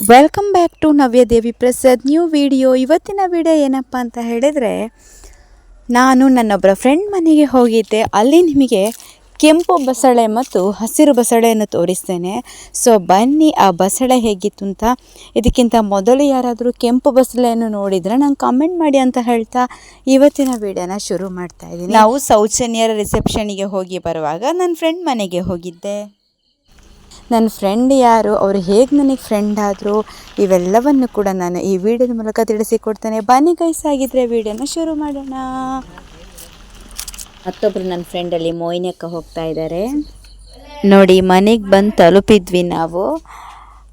Welcome back to Navyadevi Prasad new video ಇವತ್ತಿನ video ಏನಪ್ಪ ಅಂತ ಹೇಳಿದರೆ, ನಾನು ನನ್ನೊಬ್ಬರ ಫ್ರೆಂಡ್ ಮನೆಗೆ ಹೋಗಿದ್ದೆ. ಅಲ್ಲಿ ನಿಮಗೆ ಕೆಂಪು ಬಸಳೆ ಮತ್ತು ಹಸಿರು ಬಸಳೆಯನ್ನು ತೋರಿಸ್ತೇನೆ. ಸೊ ಬನ್ನಿ, ಆ ಬಸಳೆ ಹೇಗಿತ್ತು ಅಂತ. ಇದಕ್ಕಿಂತ ಮೊದಲು ಯಾರಾದರೂ ಕೆಂಪು ಬಸಳೆಯನ್ನು ನೋಡಿದರೆ ನಂಗೆ ಕಮೆಂಟ್ ಮಾಡಿ ಅಂತ ಹೇಳ್ತಾ ಇವತ್ತಿನ ವಿಡಿಯೋನ ಶುರು ಮಾಡ್ತಾ ಇದ್ದೀನಿ. ನಾವು ಸೌಜನ್ಯರ ರಿಸೆಪ್ಷನಿಗೆ ಹೋಗಿ ಬರುವಾಗ ನನ್ನ ಫ್ರೆಂಡ್ ಮನೆಗೆ ಹೋಗಿದ್ದೆ. ನನ್ನ ಫ್ರೆಂಡ್ ಯಾರು, ಅವರು ಹೇಗೆ ನನಗೆ ಫ್ರೆಂಡ್ ಆದರು, ಇವೆಲ್ಲವನ್ನು ಕೂಡ ನಾನು ಈ ವಿಡಿಯೋದ ಮೂಲಕ ತಿಳಿಸಿಕೊಡ್ತೇನೆ. ಬನ್ನಿ ಗೈಸ್ ಆಗಿದ್ರೆ ವಿಡಿಯೋನ ಶುರು ಮಾಡೋಣ. ಮತ್ತೊಬ್ಬರು ನನ್ನ ಫ್ರೆಂಡಲ್ಲಿ ಮೋಯಿನಕ್ಕ ಹೋಗ್ತಾ ಇದ್ದಾರೆ ನೋಡಿ, ಮನೆಗೆ ಬಂದು ತಲುಪಿದ್ವಿ ನಾವು.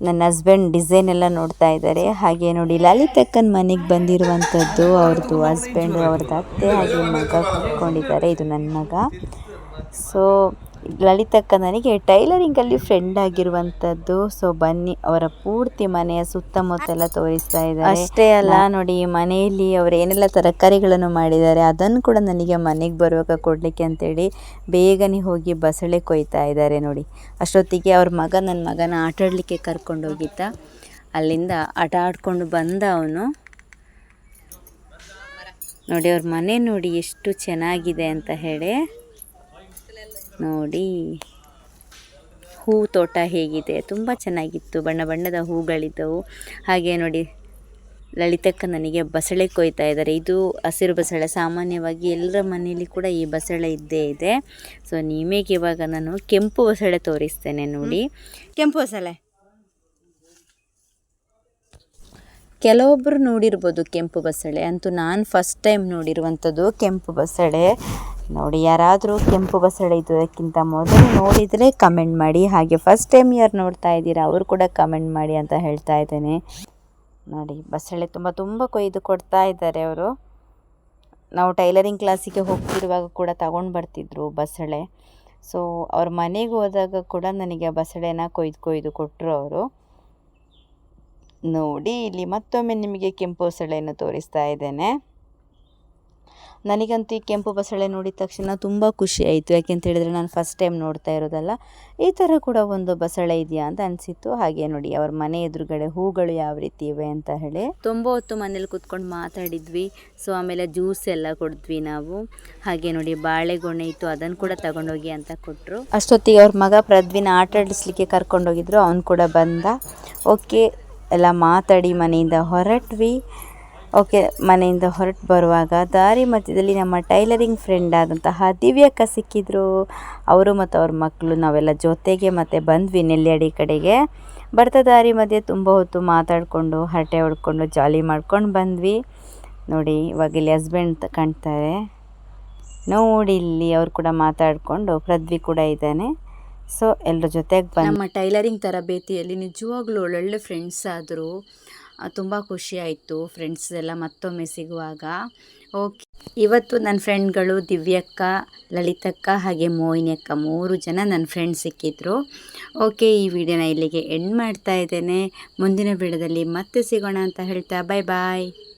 ನನ್ನ ಹಸ್ಬೆಂಡ್ ಡಿಸೈನ್ ಎಲ್ಲ ನೋಡ್ತಾ ಇದ್ದಾರೆ ಹಾಗೆ ನೋಡಿ, ಲಲಿತಕ್ಕನ ಮನೆಗೆ ಬಂದಿರುವಂಥದ್ದು ಅವ್ರದ್ದು ಹಸ್ಬೆಂಡು ಅವ್ರದ್ದು ಅತ್ತೆ, ಹಾಗೆ ಮಗ ಕೂತ್ಕೊಂಡಿದ್ದಾರೆ, ಇದು ನನ್ನ ಮಗ. ಸೊ ಲಲಿತಕ್ಕ ನನಗೆ ಟೈಲರಿಂಗಲ್ಲಿ ಫ್ರೆಂಡ್ ಆಗಿರುವಂಥದ್ದು ಸೊ ಬನ್ನಿ ಅವರ ಪೂರ್ತಿ ಮನೆಯ ಸುತ್ತಮುತ್ತ ಎಲ್ಲ ತೋರಿಸ್ತಾ ಇದ್ದಾರೆ. ಅಷ್ಟೇ ಅಲ್ಲ ನೋಡಿ ಮನೆಯಲ್ಲಿ ಅವರು ಏನೆಲ್ಲ ತರಕಾರಿಗಳನ್ನು ಮಾಡಿದ್ದಾರೆ ಅದನ್ನು ಕೂಡ ನನಗೆ ಮನೆಗೆ ಬರುವಾಗ ಕೊಡಲಿಕ್ಕೆ ಅಂತೇಳಿ ಬೇಗನೆ ಹೋಗಿ ಬಸಳೆ ಕೊಯ್ತಾ ಇದ್ದಾರೆ ನೋಡಿ. ಅಷ್ಟೊತ್ತಿಗೆ ಅವ್ರ ಮಗ ನನ್ನ ಮಗನ ಆಟಾಡಲಿಕ್ಕೆ ಕರ್ಕೊಂಡೋಗಿದ್ದ ಅಲ್ಲಿಂದ ಆಟ ಆಡ್ಕೊಂಡು ಬಂದ ಅವನು. ನೋಡಿ ಅವ್ರ ಮನೆ ನೋಡಿ ಎಷ್ಟು ಚೆನ್ನಾಗಿದೆ ಅಂತ ಹೇಳಿ. ನೋಡಿ. ಹೂ ತೋಟ ಹೇಗಿದೆ. ತುಂಬ ಚೆನ್ನಾಗಿತ್ತು. ಬಣ್ಣ ಬಣ್ಣದ ಹೂಗಳಿದ್ದವು. ಹಾಗೆ ನೋಡಿ ಲಲಿತಕ್ಕ ನನಗೆ ಬಸಳೆ ಕೊಯ್ತಾ ಇದ್ದಾರೆ. ಇದು ಹಸಿರು ಬಸಳೆ. ಸಾಮಾನ್ಯವಾಗಿ ಎಲ್ಲರ ಮನೆಯಲ್ಲಿ ಕೂಡ ಈ ಬಸಳೆ ಇದ್ದೇ ಇದೆ. ಸೊ ನಿಮಗೆ ಇವಾಗ ನಾನು ಕೆಂಪು ಬಸಳೆ ತೋರಿಸ್ತೇನೆ ನೋಡಿ. ಕೆಂಪು ಬಸಳೆ. ಕೆಲವೊಬ್ಬರು ನೋಡಿರ್ಬೋದು ಕೆಂಪು ಬಸಳೆ. ಅಂತೂ ನಾನು ಫಸ್ಟ್ ಟೈಮ್ ನೋಡಿರುವಂಥದ್ದು ಕೆಂಪು ಬಸಳೆ. ನೋಡಿ, ಯಾರಾದರೂ ಕೆಂಪು ಬಸಳೆ ಇದಕ್ಕಿಂತ ಮೊದಲು ನೋಡಿದರೆ ಕಮೆಂಟ್ ಮಾಡಿ. ಹಾಗೆ ಫಸ್ಟ್ ಟೈಮ್ ಯಾರು ನೋಡ್ತಾ ಇದ್ದೀರಾ, ಅವರು ಕೂಡ ಕಮೆಂಟ್ ಮಾಡಿ ಅಂತ ಹೇಳ್ತಾ ಇದ್ದೇನೆ. ನೋಡಿ, ಬಸಳೆ ತುಂಬ ತುಂಬ ಕೊಯ್ದು ಕೊಡ್ತಾ ಇದ್ದಾರೆ ಅವರು. ನಾವು ಟೈಲರಿಂಗ್ ಕ್ಲಾಸಿಗೆ ಹೋಗ್ತಿರುವಾಗ ಕೂಡ ತಗೊಂಡು ಬರ್ತಿದ್ರು ಬಸಳೆ. ಸೊ ಅವ್ರ ಮನೆಗೆ ಹೋದಾಗ ಕೂಡ ನನಗೆ ಬಸಳೆನ ಕೊಯ್ದು ಕೊಯ್ದು ಕೊಟ್ಟರು ಅವರು. ನೋಡಿ, ಇಲ್ಲಿ ಮತ್ತೊಮ್ಮೆ ನಿಮಗೆ ಕೆಂಪು ಬಸಳೆಯನ್ನು ತೋರಿಸ್ತಾ ಇದ್ದೇನೆ. ನನಗಂತೂ ಈ ಕೆಂಪು ಬಸಳೆ ನೋಡಿದ ತಕ್ಷಣ ತುಂಬ ಖುಷಿ ಆಯಿತು. ಯಾಕೆಂತ ಹೇಳಿದರೆ ನಾನು ಫಸ್ಟ್ ಟೈಮ್ ನೋಡ್ತಾ ಇರೋದಲ್ಲ ಈ ಥರ ಕೂಡ ಒಂದು ಬಸಳೆ ಇದೆಯಾ ಅಂತ ಅನಿಸಿತ್ತು. ಹಾಗೆ ನೋಡಿ ಅವ್ರ ಮನೆ ಎದುರುಗಡೆ ಹೂಗಳು ಯಾವ ರೀತಿ ಇವೆ ಅಂತ ಹೇಳಿ. ತುಂಬ ಹೊತ್ತು ಮನೇಲಿ ಕೂತ್ಕೊಂಡು ಮಾತಾಡಿದ್ವಿ. ಸೊ ಆಮೇಲೆ ಜ್ಯೂಸ್ ಎಲ್ಲ ಕೊಡಿದ್ವಿ ನಾವು. ಹಾಗೆ ನೋಡಿ ಬಾಳೆಗೊಣೆ ಇತ್ತು ಅದನ್ನು ಕೂಡ ತಗೊಂಡೋಗಿ ಅಂತ ಕೊಟ್ಟರು ಅಷ್ಟೊತ್ತಿಗೆ ಅವ್ರ ಮಗ ಪ್ರದ್ವಿನ ಆಟ ಆಡಿಸ್ಲಿಕ್ಕೆ ಕರ್ಕೊಂಡೋಗಿದ್ರು ಅವನು ಕೂಡ ಬಂದ. ಓಕೆ ಎಲ್ಲ ಮಾತಾಡಿ ಮನೆಯಿಂದ ಹೊರಟ್ವಿ. ಓಕೆ, ಮನೆಯಿಂದ ಹೊರಟು ಬರುವಾಗ ದಾರಿ ಮಧ್ಯದಲ್ಲಿ ನಮ್ಮ ಟೈಲರಿಂಗ್ ಫ್ರೆಂಡ್ ಆದಂತಹ ದಿವ್ಯಕ್ಕ ಸಿಕ್ಕಿದ್ರು. ಅವರು ಮತ್ತು ಅವ್ರ ಮಕ್ಕಳು ನಾವೆಲ್ಲ ಜೊತೆಗೆ ಮತ್ತೆ ಬಂದ್ವಿ ನೆಲ್ಲಿಯಡಿ ಕಡೆಗೆ. ಬರ್ತಾ ದಾರಿ ಮಧ್ಯೆ ತುಂಬ ಹೊತ್ತು ಮಾತಾಡಿಕೊಂಡು, ಹರಟೆ ಹೊಡ್ಕೊಂಡು, ಜಾಲಿ ಮಾಡ್ಕೊಂಡು ಬಂದ್ವಿ. ನೋಡಿ, ಇವಾಗ ಇಲ್ಲಿ ಹಸ್ಬೆಂಡ್ ಕಾಣ್ತಾರೆ. ನೋಡಿ, ಇಲ್ಲಿ ಅವರು ಕೂಡ ಮಾತಾಡಿಕೊಂಡು ಪ್ರದ್ವಿ ಕೂಡ ಇದ್ದಾನೆ. ಸೊ ಎಲ್ಲರ ಜೊತೆಗೆ ಬಂದು ನಮ್ಮ ಟೈಲರಿಂಗ್ ತರಬೇತಿಯಲ್ಲಿ ನಿಜವಾಗ್ಲೂ ಒಳ್ಳೊಳ್ಳೆ ಫ್ರೆಂಡ್ಸ್ ಆದರು. ತುಂಬ ಖುಷಿ ಆಯಿತು. ಫ್ರೆಂಡ್ಸ್ ಎಲ್ಲ ಮತ್ತೊಮ್ಮೆ ಸಿಗುವಾಗ. ಓಕೆ ಇವತ್ತು ನನ್ನ ಫ್ರೆಂಡ್ಗಳು ದಿವ್ಯಕ್ಕ, ಲಲಿತಕ್ಕ, ಹಾಗೆ ಮೋಹಿನಿಯಕ್ಕ ಮೂರು ಜನ ನನ್ನ ಫ್ರೆಂಡ್ಸ್ ಸಿಕ್ಕಿದ್ರು. ಓಕೆ ಈ ವಿಡಿಯೋನ ಇಲ್ಲಿಗೆ ಎಂಡ್ ಮಾಡ್ತಾ ಇದ್ದೇನೆ. ಮುಂದಿನ ವಿಡಿಯೋದಲ್ಲಿ ಮತ್ತೆ ಸಿಗೋಣ ಅಂತ ಹೇಳ್ತಾ ಬಾಯ್ ಬಾಯ್